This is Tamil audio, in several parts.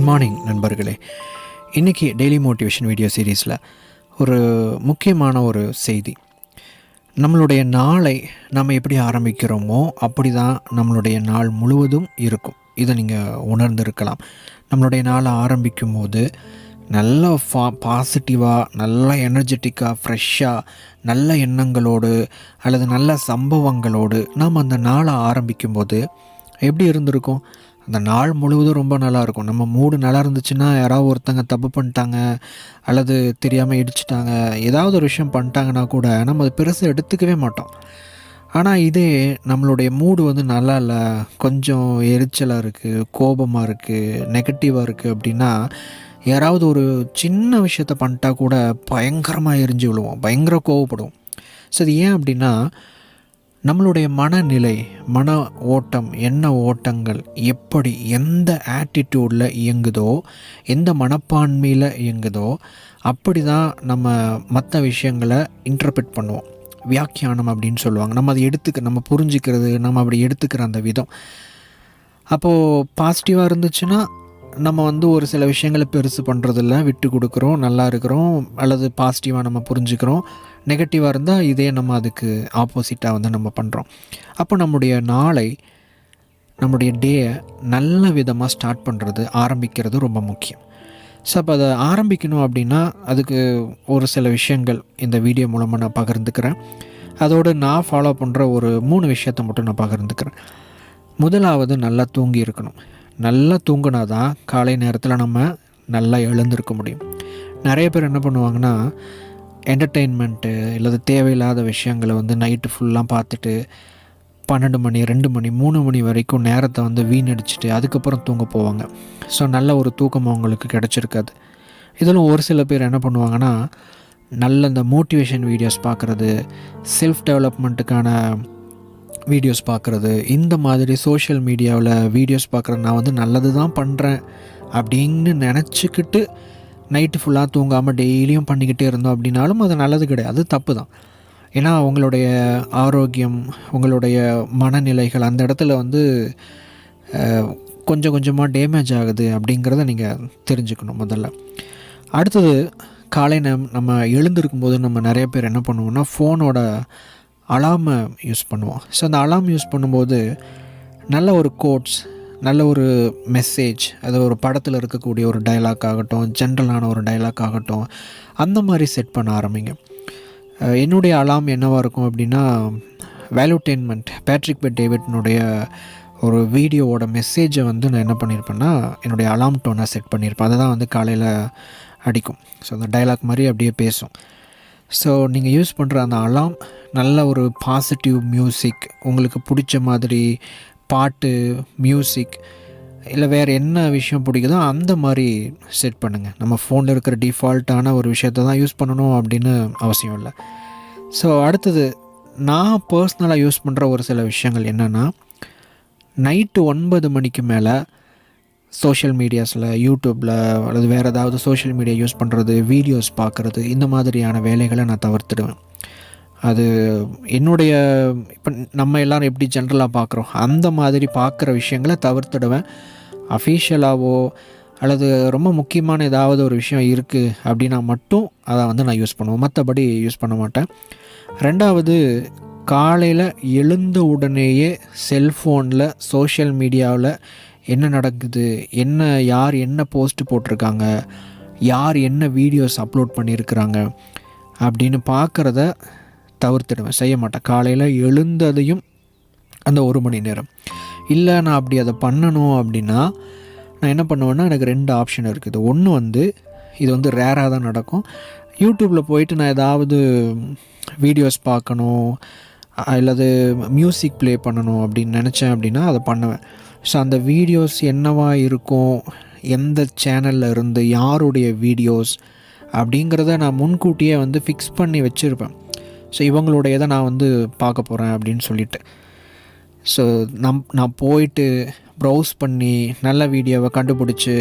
குட் மார்னிங் நண்பர்களே. இன்றைக்கி டெய்லி மோட்டிவேஷன் வீடியோ சீரீஸில் ஒரு முக்கியமான ஒரு செய்தி. நம்மளுடைய நாளை நம்ம எப்படி ஆரம்பிக்கிறோமோ அப்படி தான் நம்மளுடைய நாள் முழுவதும் இருக்கும். இதை நீங்கள் உணர்ந்திருக்கலாம். நம்மளுடைய நாளை ஆரம்பிக்கும் போது நல்ல ஃபா பாசிட்டிவாக நல்ல எனர்ஜெட்டிக்காக ஃப்ரெஷ்ஷாக நல்ல எண்ணங்களோடு அல்லது நல்ல சம்பவங்களோடு நாம் அந்த நாளை ஆரம்பிக்கும்போது எப்படி இருந்திருக்கும்? அந்த நாள் முழுவதும் ரொம்ப நல்லாயிருக்கும். நம்ம மூடு நல்லா இருந்துச்சுன்னா யாராவது ஒருத்தங்க தப்பு பண்ணிட்டாங்க அல்லது தெரியாமல் இடிச்சிட்டாங்க ஏதாவது ஒரு விஷயம் பண்ணிட்டாங்கன்னா கூட நம்ம அதை பெருசாக எடுத்துக்கவே மாட்டோம். ஆனால் இதே நம்மளுடைய மூடு வந்து நல்லா இல்லை கொஞ்சம் எரிச்சலாக இருக்குது கோபமாக இருக்குது நெகட்டிவாக இருக்குது அப்படின்னா யாராவது ஒரு சின்ன விஷயத்த பண்ணிட்டா கூட பயங்கரமாக எரிஞ்சு விழுவோம் பயங்கர கோவப்படுவோம். ஸோ அது ஏன் அப்படின்னா நம்மளுடைய மனநிலை மன ஓட்டம் எண்ண ஓட்டங்கள் எப்படி எந்த ஆட்டிடியூடில் இயங்குதோ எந்த மனப்பான்மையில் இயங்குதோ அப்படி தான் நம்ம மற்ற விஷயங்களை இன்டர்பிரட் பண்ணுவோம். வியாக்கியானம் அப்படின்னு சொல்லுவாங்க. நம்ம அதை எடுத்துக்க நம்ம புரிஞ்சுக்கிறது நம்ம அப்படி எடுத்துக்கிற அந்த விதம். அப்போது பாசிட்டிவாக இருந்துச்சுன்னா நம்ம வந்து ஒரு சில விஷயங்களை பெருசு பண்ணுறதில்ல விட்டு கொடுக்குறோம் நல்லா இருக்கிறோம் அல்லது பாசிட்டிவாக நம்ம புரிஞ்சுக்கிறோம். நெகட்டிவாக இருந்தால் இதே நம்ம அதுக்கு ஆப்போசிட்டாக வந்து நம்ம பண்ணுறோம் அப்போ நம்முடைய நாளை நம்முடைய டேயை நல்ல விதமாக ஸ்டார்ட் பண்ணுறது ஆரம்பிக்கிறது ரொம்ப முக்கியம். ஸோ அப்போ அதை ஆரம்பிக்கணும் அப்படின்னா அதுக்கு ஒரு சில விஷயங்கள் இந்த வீடியோ மூலமாக நான் பகிர்ந்துக்கிறேன். அதோடு நான் ஃபாலோ பண்ணுற ஒரு மூணு விஷயத்தை மட்டும் நான் பகிர்ந்துக்கிறேன். முதலாவது நல்லா தூங்கி இருக்கணும். நல்லா தூங்கினா தான் காலை நேரத்தில் நம்ம நல்லா எழுந்திருக்க முடியும். நிறைய பேர் என்ன பண்ணுவாங்கன்னா என்டர்டெயின்மெண்ட்டு இல்லை தேவையில்லாத விஷயங்களை வந்து நைட்டு ஃபுல்லாக பார்த்துட்டு பன்னெண்டு மணி ரெண்டு மணி மூணு மணி வரைக்கும் நேரத்தை வந்து வீணடிச்சிட்டு அதுக்கப்புறம் தூங்க போவாங்க. ஸோ நல்ல ஒரு தூக்கம் அவங்களுக்கு கிடச்சிருக்காது. இதில் ஒரு சில பேர் என்ன பண்ணுவாங்கன்னா நல்ல இந்த மோட்டிவேஷன் வீடியோஸ் பார்க்குறது செல்ஃப் டெவலப்மெண்ட்டுக்கான வீடியோஸ் பார்க்குறது இந்த மாதிரி சோஷியல் மீடியாவில் வீடியோஸ் பார்க்குறது நான் வந்து நல்லது தான் பண்ணுறேன் அப்படின்னு நினச்சிக்கிட்டு நைட்டு ஃபுல்லாக தூங்காமல் டெய்லியும் பண்ணிக்கிட்டே இருந்தோம் அப்படின்னாலும் அது நல்லது கிடையாது. அது தப்பு தான் ஏன்னா உங்களுடைய ஆரோக்கியம் உங்களுடைய மனநிலைகள் அந்த இடத்துல வந்து கொஞ்சம் கொஞ்சமாக டேமேஜ் ஆகுது அப்படிங்கிறத நீங்கள் தெரிஞ்சுக்கணும் முதல்ல. அடுத்தது காலை நம் நம்ம எழுந்திருக்கும் போது நம்ம நிறைய பேர் என்ன பண்ணுவோம்னா ஃபோனோட அலாமை யூஸ் பண்ணுவோம். ஸோ அந்த அலாம் யூஸ் பண்ணும்போது நல்ல ஒரு கோட்ஸ் நல்ல ஒரு மெசேஜ் அது ஒரு படத்தில் இருக்கக்கூடிய ஒரு டைலாக் ஆகட்டும் ஜென்ரலான ஒரு டைலாக் ஆகட்டும் அந்த மாதிரி செட் பண்ண ஆரம்பிங்க. என்னுடைய அலாம் என்னவாக இருக்கும் அப்படின்னா வேல்யூடெயின்மெண்ட் பேட்ரிக் பெட் டேவிட்னுடைய ஒரு வீடியோவோட மெசேஜை வந்து நான் என்ன பண்ணியிருப்பேன்னா என்னுடைய அலாம் டோனை செட் பண்ணியிருப்பேன் அதை தான் வந்து காலையில் அடிக்கும். ஸோ அந்த டைலாக் மாதிரி அப்படியே பேசும். ஸோ நீங்கள் யூஸ் பண்ணுற அந்த அலாம் நல்ல ஒரு பாசிட்டிவ் மியூசிக் உங்களுக்கு பிடிச்ச மாதிரி பாட்டு மியூசிக் இல்லை வேறு என்ன விஷயம் பிடிக்குதோ அந்த மாதிரி செட் பண்ணுங்கள் நம்ம ஃபோனில் இருக்கிற டிஃபால்ட்டான ஒரு விஷயத்த தான் யூஸ் பண்ணணும் அப்படின்னு அவசியம் இல்லை. ஸோ அடுத்தது நான் பர்சனலாக யூஸ் பண்ணுற ஒரு சில விஷயங்கள் என்னென்னா நைட்டு ஒன்பது மணிக்கு மேலே சோஷியல் மீடியாஸில் யூடியூப்பில் அல்லது வேறு ஏதாவது சோஷியல் மீடியா யூஸ் பண்ணுறது வீடியோஸ் பார்க்குறது இந்த மாதிரியான வேலைகளை நான் தவிர்த்துடுவேன். அது என்னுடைய இப்போ நம்ம எல்லாரும் எப்படி ஜென்ரலாக பார்க்குறோம் அந்த மாதிரி பார்க்குற விஷயங்களை தவிர்த்துடுவேன். அஃபீஷியலாகவோ அல்லது ரொம்ப முக்கியமான ஏதாவது ஒரு விஷயம் இருக்குது அப்படின்னா மட்டும் அதை வந்து நான் யூஸ் பண்ணுவேன். மற்றபடி யூஸ் பண்ண மாட்டேன். ரெண்டாவது காலையில் எழுந்த உடனேயே செல்ஃபோனில் சோஷியல் மீடியாவில் என்ன நடக்குது என்ன யார் என்ன போஸ்ட் போட்டிருக்காங்க யார் என்ன வீடியோஸ் அப்லோட் பண்ணியிருக்கிறாங்க அப்படின்னு பார்க்குறத தவிர்த்துடுவேன் செய்ய மாட்டேன். காலையில் எழுந்ததையும் அந்த ஒரு மணி நேரம். இல்லை நான் அப்படி அதை பண்ணணும் அப்படின்னா நான் என்ன பண்ணுவேன்னா எனக்கு ரெண்டு ஆப்ஷன் இருக்குது. ஒன்று வந்து இது வந்து ரேராக தான் நடக்கும். யூடியூப்பில் போயிட்டு நான் ஏதாவது வீடியோஸ் பார்க்கணும் அல்லது மியூசிக் ப்ளே பண்ணணும் அப்படின்னு நினச்சேன் அப்படின்னா அதை பண்ணுவேன். ஸோ அந்த வீடியோஸ் என்னவா இருக்கும் எந்த சேனலில் இருந்து யாருடைய வீடியோஸ் அப்படிங்கிறத நான் முன்கூட்டியே வந்து ஃபிக்ஸ் பண்ணி வச்சுருப்பேன். ஸோ இவங்களுடைய இதை நான் வந்து பார்க்க போகிறேன் அப்படின்னு சொல்லிட்டு. ஸோ நம் நான் போயிட்டு ப்ரௌஸ் பண்ணி நல்ல வீடியோவை கண்டுபிடிச்சி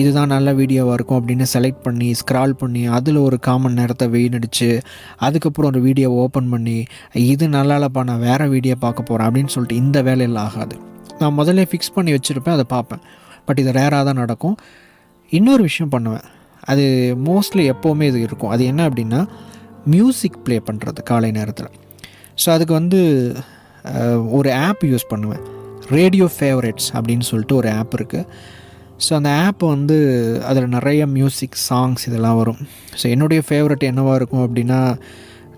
இதுதான் நல்ல வீடியோவாக இருக்கும் அப்படின்னு செலக்ட் பண்ணி ஸ்க்ரால் பண்ணி அதில் ஒரு காமன் நேரத்தை வீணடிச்சு அதுக்கப்புறம் ஒரு வீடியோவை ஓப்பன் பண்ணி இது நல்லாலப்பா நான் வேறு வீடியோ பார்க்க போகிறேன் அப்படின்னு சொல்லிட்டு இந்த வேலையில் ஆகாது. நான் முதல்ல ஃபிக்ஸ் பண்ணி வச்சுருப்பேன் அதை பார்ப்பேன். பட் இது ரேராக தான் நடக்கும். இன்னொரு விஷயம் பண்ணுவேன். அது மோஸ்ட்லி எப்போவுமே இது இருக்கும். அது என்ன அப்படின்னா மியூசிக் ப்ளே பண்ணுறது காலை நேரத்தில். ஸோ அதுக்கு வந்து ஒரு ஆப் யூஸ் பண்ணுவேன். ரேடியோ ஃபேவரேட்ஸ் அப்படின்னு சொல்லிட்டு ஒரு ஆப் இருக்குது ஸோ அந்த ஆப் வந்து அதில் நிறைய மியூசிக் சாங்ஸ் இதெல்லாம் வரும். ஸோ என்னுடைய ஃபேவரட் என்னவாக இருக்கும் அப்படின்னா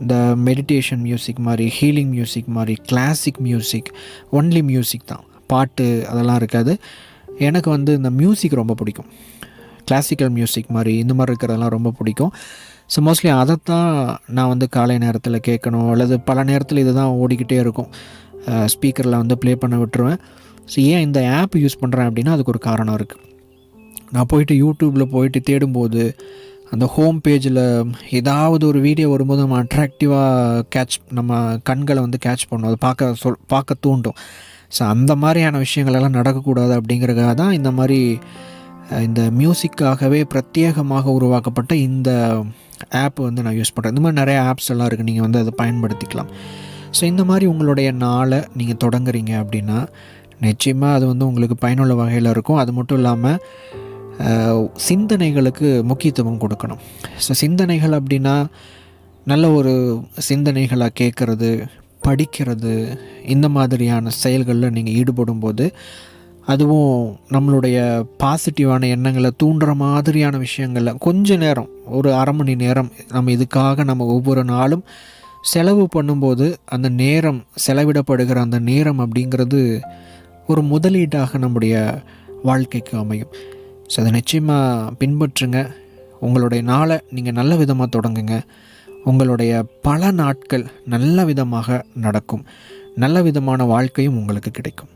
இந்த மெடிடேஷன் மியூசிக் மாதிரி ஹீலிங் மியூசிக் மாதிரி கிளாசிக் மியூசிக் ஒன்லி மியூசிக் தான். பாட்டு அதெல்லாம் இருக்காது. எனக்கு வந்து இந்த மியூசிக் ரொம்ப பிடிக்கும். கிளாசிக்கல் மியூசிக் மாதிரி இந்த மாதிரி இருக்கிறதெல்லாம் ரொம்ப பிடிக்கும். ஸோ மோஸ்ட்லி அதைத்தான் நான் வந்து காலை நேரத்தில் கேட்கணும். அல்லது பல நேரத்தில் இதுதான் ஓடிக்கிட்டே இருக்கும். ஸ்பீக்கரில் வந்து ப்ளே பண்ண விட்டுருவேன். ஸோ ஏன் இந்த ஆப் யூஸ் பண்ணுறேன் அப்படின்னா அதுக்கு ஒரு காரணம் இருக்குது நான் போயிட்டு யூடியூப்பில் போயிட்டு தேடும்போது அந்த ஹோம் பேஜில் ஏதாவது ஒரு வீடியோ வரும்போது நம்ம அட்ராக்டிவாக கேட்ச் நம்ம கண்களை வந்து கேட்ச் பண்ணும். அது பார்க்க சொல் பார்க்க தூண்டும். ஸோ அந்த மாதிரியான விஷயங்களெல்லாம் நடக்கக்கூடாது அப்படிங்கிறதுக்காக தான் இந்த மாதிரி இந்த மியூசிக்காகவே பிரத்யேகமாக உருவாக்கப்பட்ட இந்த ஆப் வந்து நான் யூஸ் பண்ணுறேன் இந்த மாதிரி நிறைய ஆப்ஸ் எல்லாம் இருக்குது நீங்கள் வந்து அதை பயன்படுத்திக்கலாம். ஸோ இந்த மாதிரி உங்களுடைய நாளை நீங்கள் தொடங்குறீங்க அப்படின்னா நிச்சயமாக அது வந்து உங்களுக்கு பயனுள்ள வகையில் இருக்கும். அது மட்டும் இல்லாமல் சிந்தனைகளுக்கு முக்கியத்துவம் கொடுக்கணும். ஸோ சிந்தனைகள் அப்படின்னா நல்ல ஒரு சிந்தனைகளாக கேட்குறது படிக்கிறது இந்த மாதிரியான செயல்களில் நீங்கள் ஈடுபடும் போது அதுவும் நம்மளுடைய பாசிட்டிவான எண்ணங்களை தூண்டுற மாதிரியான விஷயங்களில் கொஞ்ச நேரம் ஒரு அரை மணி நேரம் நம்ம இதுக்காக நம்ம ஒவ்வொரு நாளும் செலவு பண்ணும்போது அந்த நேரம் செலவிடப்படுகிற அந்த நேரம் அப்படிங்கிறது ஒரு முதலீட்டாக நம்முடைய வாழ்க்கைக்கு அமையும். ஸோ அதை நிச்சயமாக பின்பற்றுங்க. உங்களுடைய நாளை நீங்கள் நல்ல விதமாக தொடங்குங்க. உங்களுடைய பல நாட்கள் நல்ல விதமாக நடக்கும். நல்ல விதமான வாழ்க்கையும் உங்களுக்கு கிடைக்கும்.